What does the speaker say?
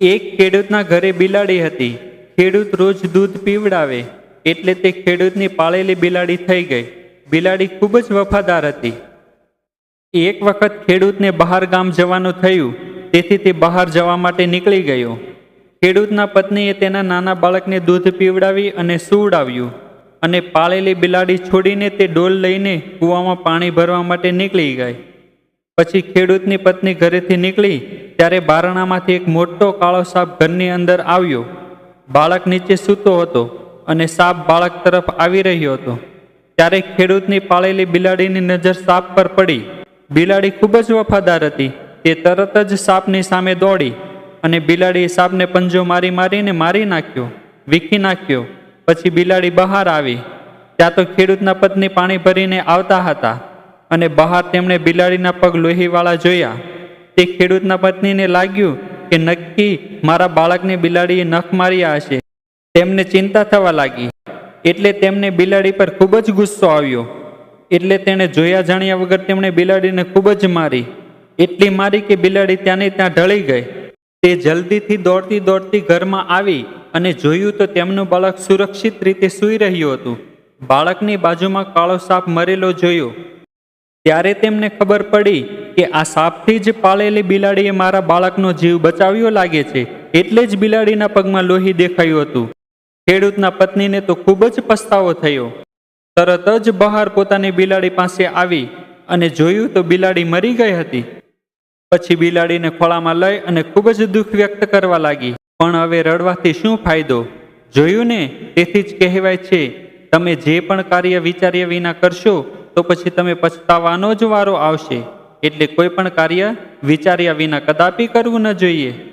એક ખેડૂતના ઘરે બિલાડી હતી. ખેડૂત રોજ દૂધ પીવડાવે એટલે તે ખેડૂતની પાળેલી બિલાડી થઈ ગઈ. બિલાડી ખૂબ જ વફાદાર હતી. એક વખત ખેડૂતને બહાર ગામ જવાનું થયું. તેથી તે બહાર જવા માટે નીકળી ગયો. ખેડૂતના પત્નીએ તેના નાના બાળકને દૂધ પીવડાવી અને સુવડાવ્યું અને પાળેલી બિલાડી છોડીને તે ડોલ લઈને કૂવામાં પાણી ભરવા માટે નીકળી ગઈ. પછી ખેડૂતની પત્ની ઘરેથી નીકળી ત્યારે બારણામાંથી એક મોટો કાળો સાપ ઘરની અંદર આવ્યો. બાળક નીચે સૂતો હતો અને સાપ બાળક તરફ આવી રહ્યો હતો. ત્યારે ખેડૂતની પાળેલી બિલાડીની નજર સાપ પર પડી. બિલાડી ખૂબ જ વફાદાર હતી. તે તરત જ સાપની સામે દોડી અને બિલાડીએ સાપને પંજો મારી મારીને મારી નાખ્યો, વીખી નાખ્યો. પછી બિલાડી બહાર આવી. ત્યાં તો ખેડૂતના પત્ની પાણી ભરીને આવતા હતા અને બહાર તેમણે બિલાડીના પગ લોહીવાળા જોયા. તે ખેડૂતના પત્નીને લાગ્યું કે નક્કી મારા બાળકને બિલાડીએ નખ માર્યા હશે. તેમને ચિંતા થવા લાગી. એટલે તેમને બિલાડી પર ખૂબ જ ગુસ્સો આવ્યો. એટલે તેણે જોયા જાણ્યા વગર તેમણે બિલાડીને ખૂબ જ મારી. એટલી મારી કે બિલાડી ત્યાંની ત્યાં ઢળી ગઈ. તે જલ્દીથી દોડતી દોડતી ઘરમાં આવી અને જોયું તો તેમનું બાળક સુરક્ષિત રીતે સૂઈ રહ્યું હતું. બાળકની બાજુમાં કાળો સાપ મરેલો જોયો. ત્યારે તેમને ખબર પડી કે આ સાપથી જ પાળેલી બિલાડીએ મારા બાળકનો જીવ બચાવ્યો લાગે છે, એટલે જ બિલાડીના પગમાં લોહી દેખાયું હતું. ખેડૂતના પત્નીને તો ખૂબ જ પસ્તાવો થયો. તરત જ બહાર પોતાની બિલાડી પાસે આવી અને જોયું તો બિલાડી મરી ગઈ હતી. પછી બિલાડીને ખોળામાં લઈ અને ખૂબ જ દુઃખ વ્યક્ત કરવા લાગી. પણ હવે રડવાથી શું ફાયદો? જોયું ને, તેથી જ કહેવાય છે, તમે જે પણ કાર્ય વિચાર્યા વિના કરશો તો પછી તમે પછતાવાનો જ વારો આવશે. એટલે કોઈ પણ કાર્ય વિચાર્યા વિના કદાપી કરવું ન જોઈએ.